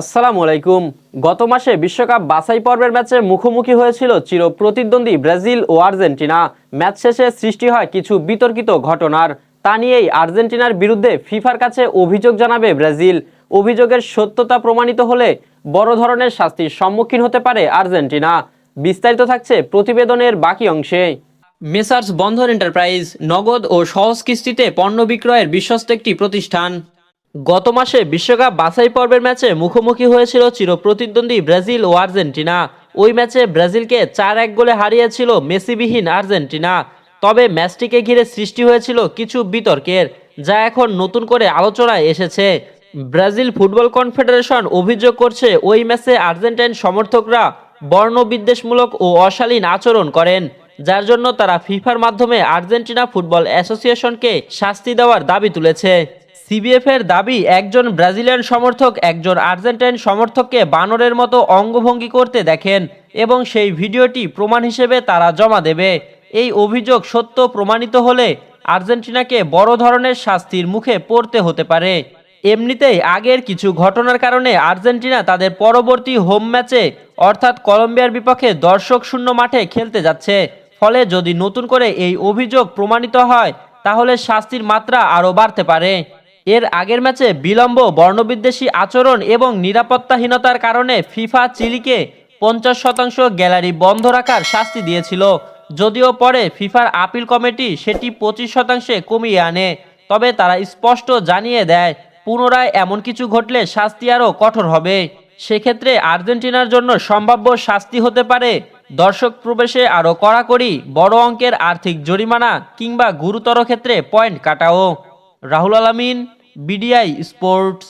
আসসালামু আলাইকুম। গত মাসে বিশ্বকাপ বাছাই পর্বের ম্যাচে মুখোমুখি হয়েছিল চির প্রতিদ্বন্দ্বী ব্রাজিল ও আর্জেন্টিনা। ম্যাচ শেষে সৃষ্টি হয় কিছু বিতর্কিত ঘটনার। তা নিয়েই আর্জেন্টিনার বিরুদ্ধে ফিফার কাছে অভিযোগ জানাবে ব্রাজিল। অভিযোগের সত্যতা প্রমাণিত হলে বড় ধরনের শাস্তির সম্মুখীন হতে পারে আর্জেন্টিনা। বিস্তারিত থাকছে প্রতিবেদনের বাকি অংশে। মেসার্স বন্ধন এন্টারপ্রাইজ, নগদ ও সহজ কিস্তিতে পণ্য বিক্রয়ের বিশ্বস্ত একটি প্রতিষ্ঠান। গত মাসে বিশ্বকাপ বাছাই পর্বের ম্যাচে মুখোমুখি হয়েছিল চির প্রতিদ্বন্দ্বী ব্রাজিল ও আর্জেন্টিনা। ওই ম্যাচে ব্রাজিলকে চার এক গোলে হারিয়েছিল মেসিবিহীন আর্জেন্টিনা। তবে ম্যাচটিকে ঘিরে সৃষ্টি হয়েছিল কিছু বিতর্কের, যা এখন নতুন করে আলোচনায় এসেছে। ব্রাজিল ফুটবল কনফেডারেশন অভিযোগ করছে, ওই ম্যাচে আর্জেন্টাইন সমর্থকরা বর্ণবিদ্বেষমূলক ও অশালীন আচরণ করেন, যার জন্য তারা ফিফার মাধ্যমে আর্জেন্টিনা ফুটবল অ্যাসোসিয়েশনকে শাস্তি দেওয়ার দাবি তুলেছে। সিবিএফ এর দাবি, একজন ব্রাজিলিয়ান সমর্থক একজন আর্জেন্টাইন সমর্থককে বানরের মতো অঙ্গভঙ্গি করতে দেখেন এবং সেই ভিডিওটি প্রমাণ হিসেবে তারা জমা দেবে। এই অভিযোগ সত্য প্রমাণিত হলে আর্জেন্টিনাকে বড় ধরনের শাস্তির মুখে পড়তে হতে পারে। এমনিতেই আগের কিছু ঘটনার কারণে আর্জেন্টিনা তাদের পরবর্তী হোম ম্যাচে, অর্থাৎ কলম্বিয়ার বিপক্ষে দর্শক শূন্য মাঠে খেলতে যাচ্ছে। ফলে যদি নতুন করে এই অভিযোগ প্রমাণিত হয়, তাহলে শাস্তির মাত্রা আরও বাড়তে পারে। এর আগের ম্যাচে বিলম্ব বর্ণবিদ্বেষী আচরণ এবং নিরাপত্তাহীনতার কারণে ফিফা চিলিকে পঞ্চাশ শতাংশ গ্যালারি বন্ধ রাখার শাস্তি দিয়েছিল। যদিও পরে ফিফার আপিল কমিটি সেটি পঁচিশ শতাংশে কমিয়ে আনে। তবে তারা স্পষ্ট জানিয়ে দেয়, পুনরায় এমন কিছু ঘটলে শাস্তি আরও কঠোর হবে। সেক্ষেত্রে আর্জেন্টিনার জন্য সম্ভাব্য শাস্তি হতে পারে। দর্শক প্রবেশে আরও কড়াকড়ি, বড় অঙ্কের আর্থিক জরিমানা কিংবা গুরুতর ক্ষেত্রে পয়েন্ট কাটাও। রাহুল আলামিন বিডিআই স্পোর্টস